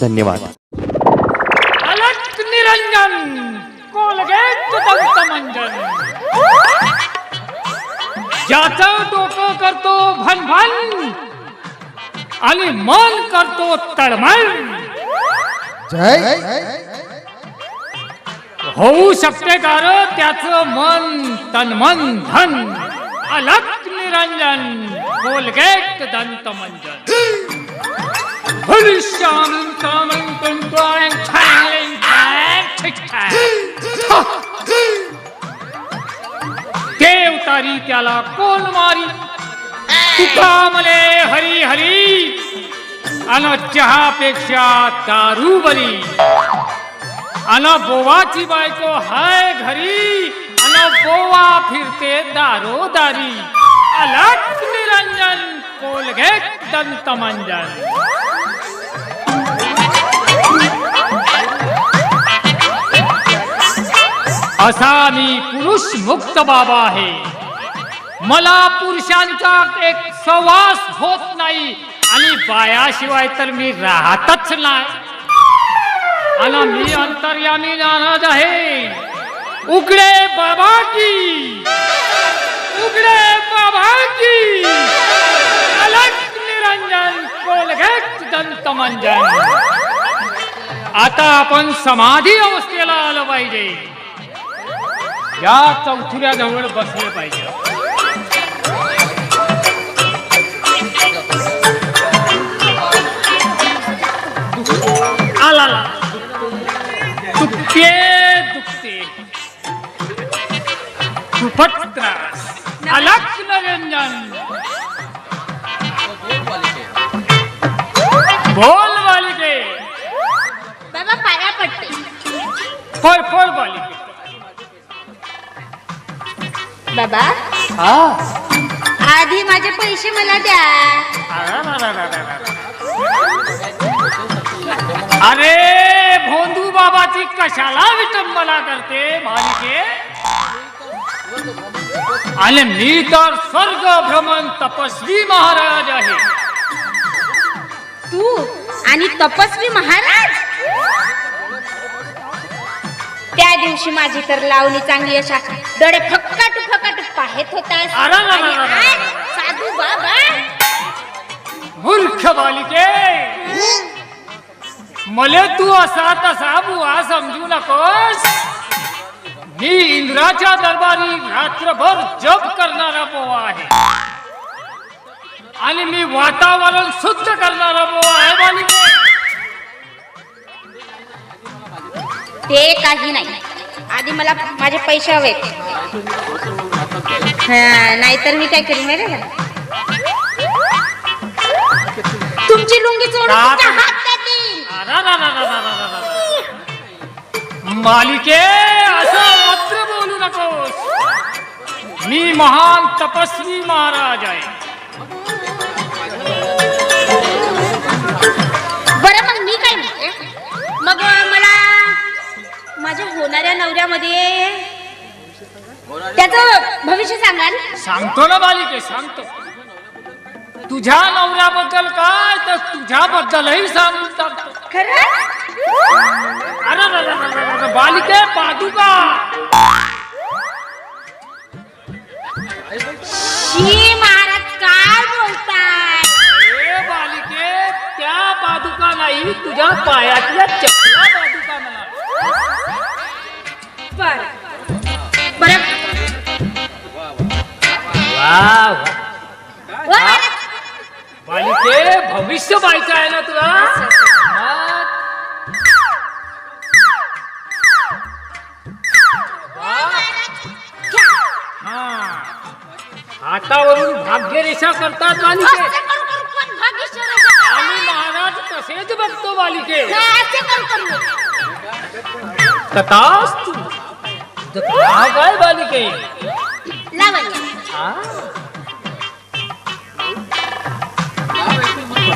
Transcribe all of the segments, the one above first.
धन्यवाद. अलट निरंजन कोलगेट दंतमंजन। ज्याचं डोकं करतो भनभन आणि मन करतो तळमळ। होऊ शकते का र त्याचं मन तन्मन धन। अलट निरंजन कोलगेट दंतमंजन Hırışanın kamın kundağın çayın देव तारी त्याला कोल मारी तुका मले हरी हरी अन चहापेक्षा दारू बरी अन बोवाची बायको हाय घरी अन बोवा फिरते दारोदारी अलट निरंजन कोलगेट दंतमंजन असा मी पुरुष मुक्त बाबा आहे. मला पुरुषांचा एक सवास होत नाही आणि बायाशिवाय तर मी राहतच नाही. आणि मी अंतर्यामी नाराज आहे. उघडे बाबा की उघडे बाबा की. अलग निरंजन कोलगेट दंतमंजन आता आपण समाधी अवस्थेला आलं पाहिजे. या चौथुऱ्याजवळ बसले पाहिजे. आला. दुखते दुखते. खूपच त्रास. अलग निरंजन बोल बालिके बाबा पाया पडते. फोड फोड बालिके बाबा. हा. आधी माझे पैसे मला द्या. अरे भोंदू बाबाची कशाला विटंबना करते मालिके? आणि मी तर स्वर्ग भ्रमण तपस्वी महाराज आहे. तू आणि तपस्वी महाराज? त्या दिवशी माझी तर लावणी चांगली अशा फक्काट फक्काट अरे रा. आज साधू बाबा मूर्ख बालिके. मले तू असा तसा बुवा समजू नकोस. मी इंद्राच्या दरबारी रात्रभर जप करणारा बोवा आहे. आणि मी वातावरण शुद्ध करणारा बोवा आहे बालिके. ते काही नाही. आधी मला माझे पैसे हवेत. हा नाहीतर मी काय करीन माहिती का? तुमची लुंगी चोरून का- तुमच्या हातात देईन. मालिके असं मात्र बोलू नकोस. मी महान तपस्वी महाराज आहे. बरं मग मी काय म्हणते? मग मला माझ्या होणाऱ्या नवऱ्यामध्ये त्याचं भविष्य सांगाल सांगतो ना बालिके सांगतो. तुझ्या नवऱ्याबद्दल काय तर तुझ्याबद्दलही सांगून टाकतो. खरं? अरे बालिके पादुका. शी महाराज काय बोलताय? ए बालिके त्या पादुका नाही तुझ्या पायातल्या वा वा. बालिके भविष्य पाहायचं आहे ना तुला मग हा. हातावरून भाग्यरेषा करतात बालिके असं करू करू पण भाग्येश्वर असं- आम्ही महाराज तसेच बघतो बालिके नाही, असं काम करू नका. तथास्तु तुझं नाव काय बालिके लावण्य?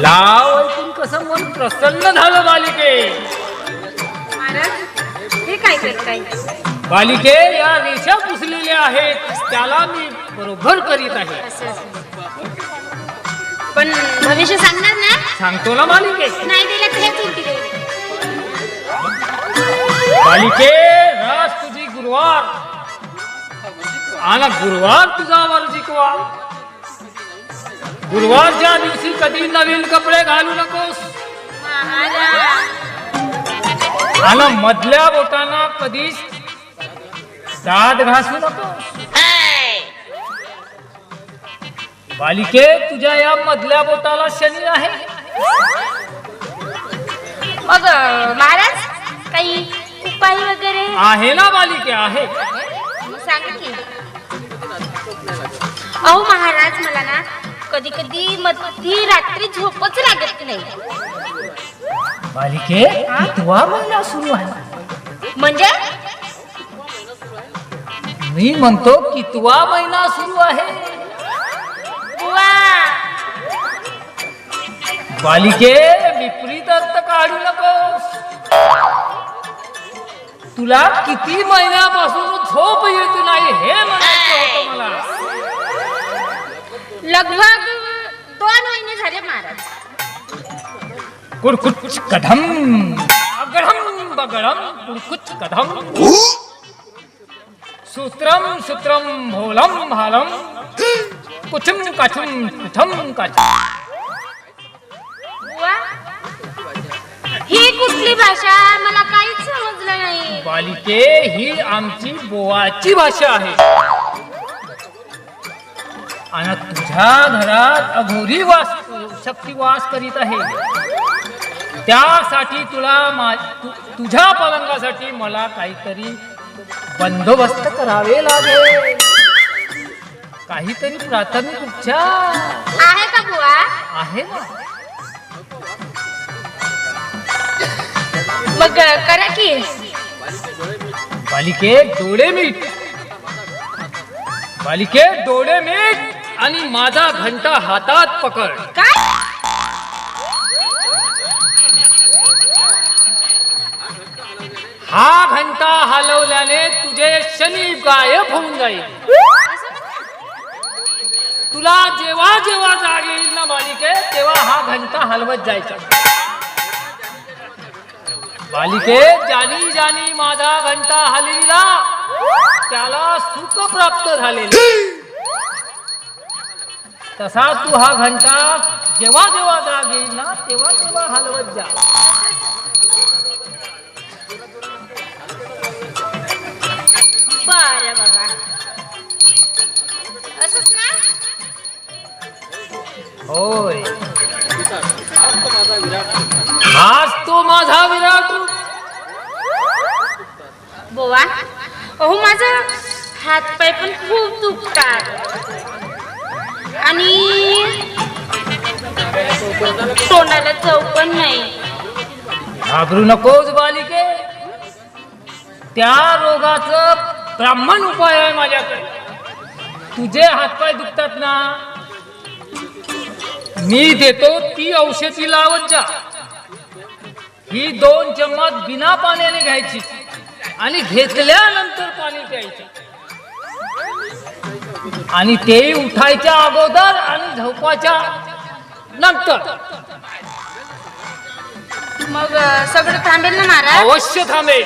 लाव ऐकून कसं मन प्रसन्न झालं बालिके. महाराज हे काय करताय? बालिके या रेषा पुसलेल्या आहेत. त्याला मी बरोबर करीत आहे. असं असं. पण भविष्य सांगणार ना? सांगतो ना बालिके. नाही दिलं तर देईल. बालिके राज तुझी गुरुवार. आणि गुरुवार तुझा वर जिकवा. गुरुवारच्या दिवशी कधी नवीन कपडे घालू नकोस. महाराज आणि मधल्या बोटांना कधीच दात घासू नकोस. बालिके तुझ्या या मधल्या बोटाला शनी आहे. मग महाराज काही उपाय वगैरे? आहे ना बालिके आहे. मग सांगा की. अहो महाराज मला ना कधी कधी मधी रात्री झोपच लागत नाही. बालिके कितवा महिना सुरू आहे. म्हणजे? मी म्हणतो कितवा महिना सुरू आहे. बुवा बालिके विपरीत अर्थ काढू नकोस. तुला किती महिन्यापासून झोप येत नाही हे म्हणायचं होतं मला. लगभग दोन महिने झाले महाराज. कुडकुच कढम अगढम बगडम कुडकुच कढम सूत्रम सूत्रम भोलम भालम. कुचम काचुम कुठम काचुम. बुवा ही कुठली भाषा? मला काहीच समजलं नाही. बालिके ही आमची बोवाची भाषा आहे. आणि तुझ्या घरात अघोरी वास शक्ती वास करीत आहे. त्यासाठी तुला मा- तु- तुझ्या पलंगासाठी मला काहीतरी बंदोबस्त करावे लागेल. काहीतरी प्राथमिक उपचार. आहे का बुवा? आहे ना. मग करा की. बालिके डोळे मीठ. बालिके डोळे मीठ. आणि माझा घंटा हातात पकड. काय? हा घंटा हलवल्याने तुझे शनी गायब होऊन जाईल. तुला जेव्हा जेव्हा जाग येईल ना बालिके तेव्हा हा घंटा हलवत जायचा. बालिके ज्यानी ज्यानी माझा घंटा हलविला. त्याला सुख प्राप्त झालेले. तसा तू हा घंटा जेव्हा जेव्हा जाग येईल ना तेव्हा तेव्हा हलवत जा. बरं बाबा. असंच ना? होय. हाच तो माझा विराट रूप. बोवा अहो माझं हात पाय पण खूप दुखतात. आणि तोंडाला चव पण नाही. घाबरू नकोस बालिके. त्या रोगाचं ब्राह्मण उपाय आहे माझ्याकडे. तुझे हातपाय दुखतात ना. मी देतो ती औषधी लावत जा. ही दोन चम्मच बिना पाण्याने घ्यायची आणि घेतल्यानंतर पाणी प्यायचं. आणि ते उठायच्या अगोदर आणि झोपाच्या नंतर. मग अं, सगळं थांबेल ना महाराज? अवश्य थांबेल.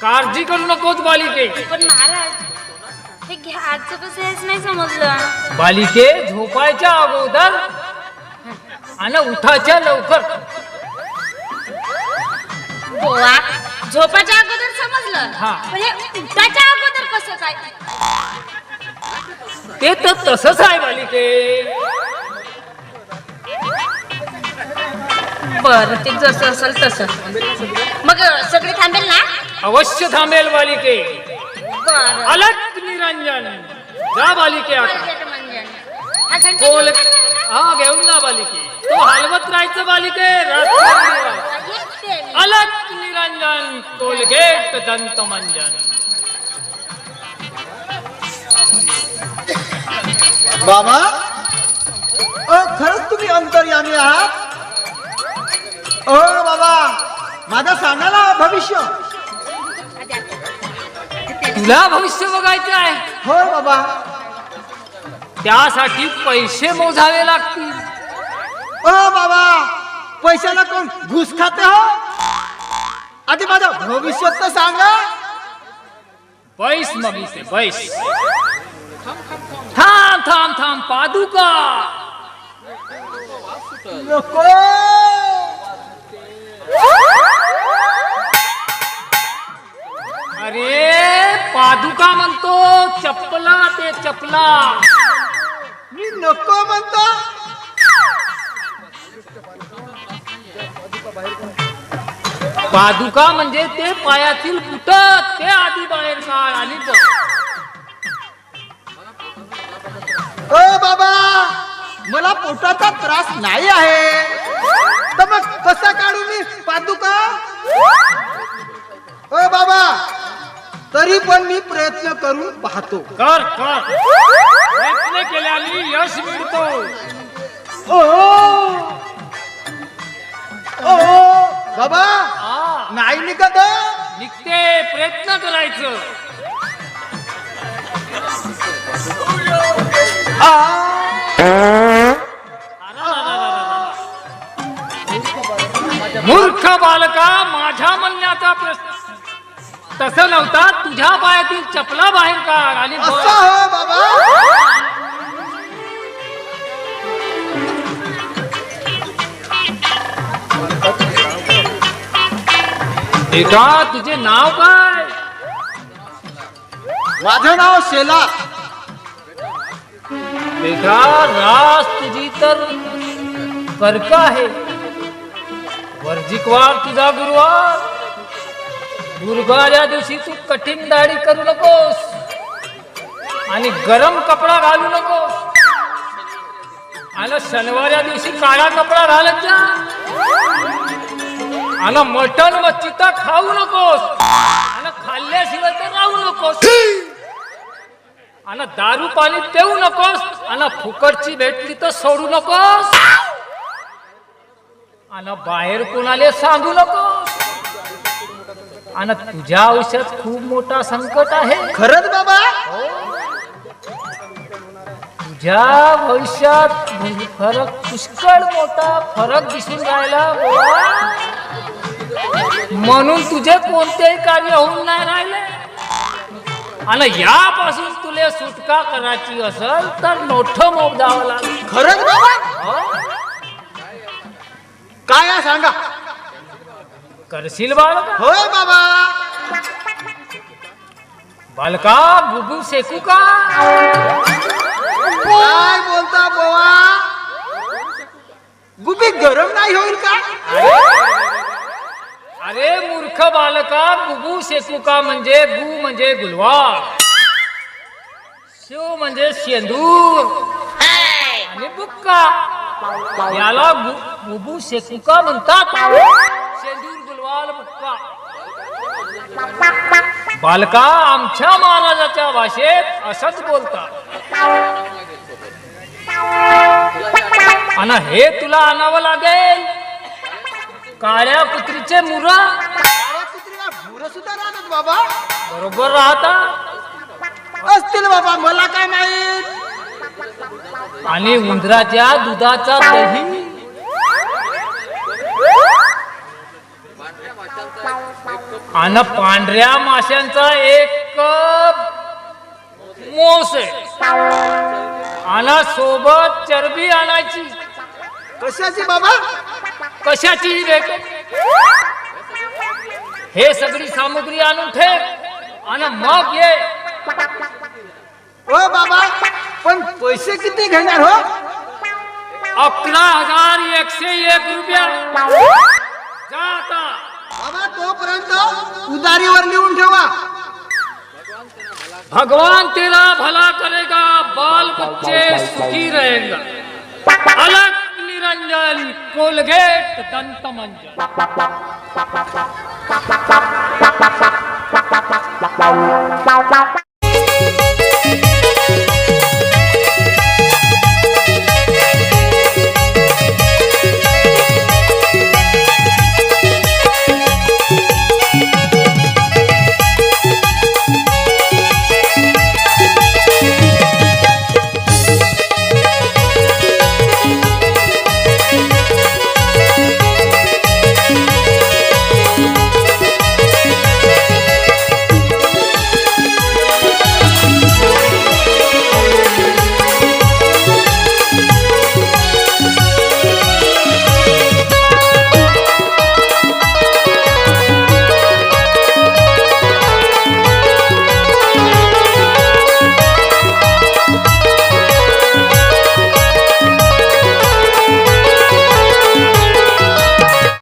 काळजी करू नकोस बालिके. पण महाराज हे घ्यायचं कसं हेच नाही समजलं. बालिके झोपायच्या अगोदर आणि उठायच्या लवकर. बोवा झोपाच्या अगोदर समजलं. हा. पण हे उठाच्या अगोदर कसं काय? ते तर तसंच आहे बालिके बर ते जसं असेल तसं. मग सगळे थांबेल ना? अवश्य थांबेल बालिके बर. अलग निरंजन. जा बालिके आता. म्हणजे. हा बोल. घेऊन जा ना. हा घेऊन जा बालिके तो हलवत राहायचं बालिके. अलग निरंजन कोलगेट दंत बाबा? अ खरंच तुम्ही अंतर्यामी आहात? ओ बाबा माझं सांगा ना भविष्य. तुला भविष्य बघायचं आहे. होय बाबा. त्यासाठी पैसे मोजावे लागतील. ओ बाबा पैशाला कोण घुस खाते हो? आधी माझं भविष्य तर सांगा. पैस मग इथे पैस. थांब थांब थांब पादुका. नको. अरे पादुका म्हणतो चपला ते चपला. मी नको म्हणतो. पादुका म्हणजे ते पायातील बुट ते आधी बाहेर काढ आणि बघ. ओ बाबा मला पोटाचा त्रास नाही आहे. तर मग कसा काढू मी? पादुका ओ बाबा तरी पण मी प्रयत्न करून पाहतो. कर कर. प्रयत्न केल्याने यश मिळतो. ओ ओ बाबा नाही निघत? निघते प्रयत्न करायचं. मूर्ख बालका माझ्या म्हणण्याचा प्रश्न. तसं नव्हता तुझ्या पायातील चपला बाहेर काढ आणि हो तुझे नाव काय? माझं नाव शेला. बेटा रास तुझी तर कर्क आहे. वर्जिकवार तुझा गुरुवार. दुर्गाच्या दिवशी तू कठीण दाढी करू नकोस. आणि गरम कपडा घालू नकोस. आणि शनिवार दिवशी काळा कपडा घालत जा. आणि मटण मच्छी तर खाऊ नकोस. आणि खाल्ल्याशिवाय तर राहू नकोस. आणि दारू पाणी पिऊ नकोस. आणि फुकटची भेटली तर सोडू नकोस. आणि बाहेर कोणाला सांगू नकोस. आणि तुझ्या आयुष्यात खूप मोठा संकट आहे. खरंच बाबा? तुझ्या भविष्यात फरक पुष्कळ मोठा फरक दिसून राहिला. म्हणून तुझे कोणतेही कार्य होऊन नाही राहिले. आणि यापासून तुला सुटका करायची असेल तर मोठं मोग द्यावं लागेल. खरंच बाबा? काय आहे सांगा? करशील बाळका? होय बाबा. बालका बुबू शेकू का? काय बोलता बोवा? गुबी गरम नाही होईल का? मूर्ख बालका बुबू शेकुका म्हणजे गु म्हणजे गुलवार. शिव म्हणजे शेंदूर. आणि बुक्का. याला गुबू शेकुका म्हणतात. शेंदूर गुलवाल बुक्का. बालका आमच्या महाराजाच्या भाषेत असंच बोलतात. आणि हे तुला आणावं लागेल. काळ्या कुत्रीचे मुरा. काळ्या कुत्रीला भुरं सुद्धा राहतात बाबा. बरोबर राहता. असतील बाबा मला काय माहीत? आणि उंदराच्या दुधाचा दही. आणि पांढऱ्या माशांचा एक मोस आहे. आणि सोबत चरबी आणायची. कशाची बाबा? कशाचीही भेट हे सगळी सामग्री आणून ठेव आणि मग ये हो बाबा पण पैसे किती घेणार हो अकरा हज़ार एकशे एक रुपया जा आता बाबा तोपर्यंत उदारीवर लिहून ठेवा भगवान तेरा भला करेगा बाल बच्चे सुखी रहेगा अलग रंजन कोलगेट दंतमंजन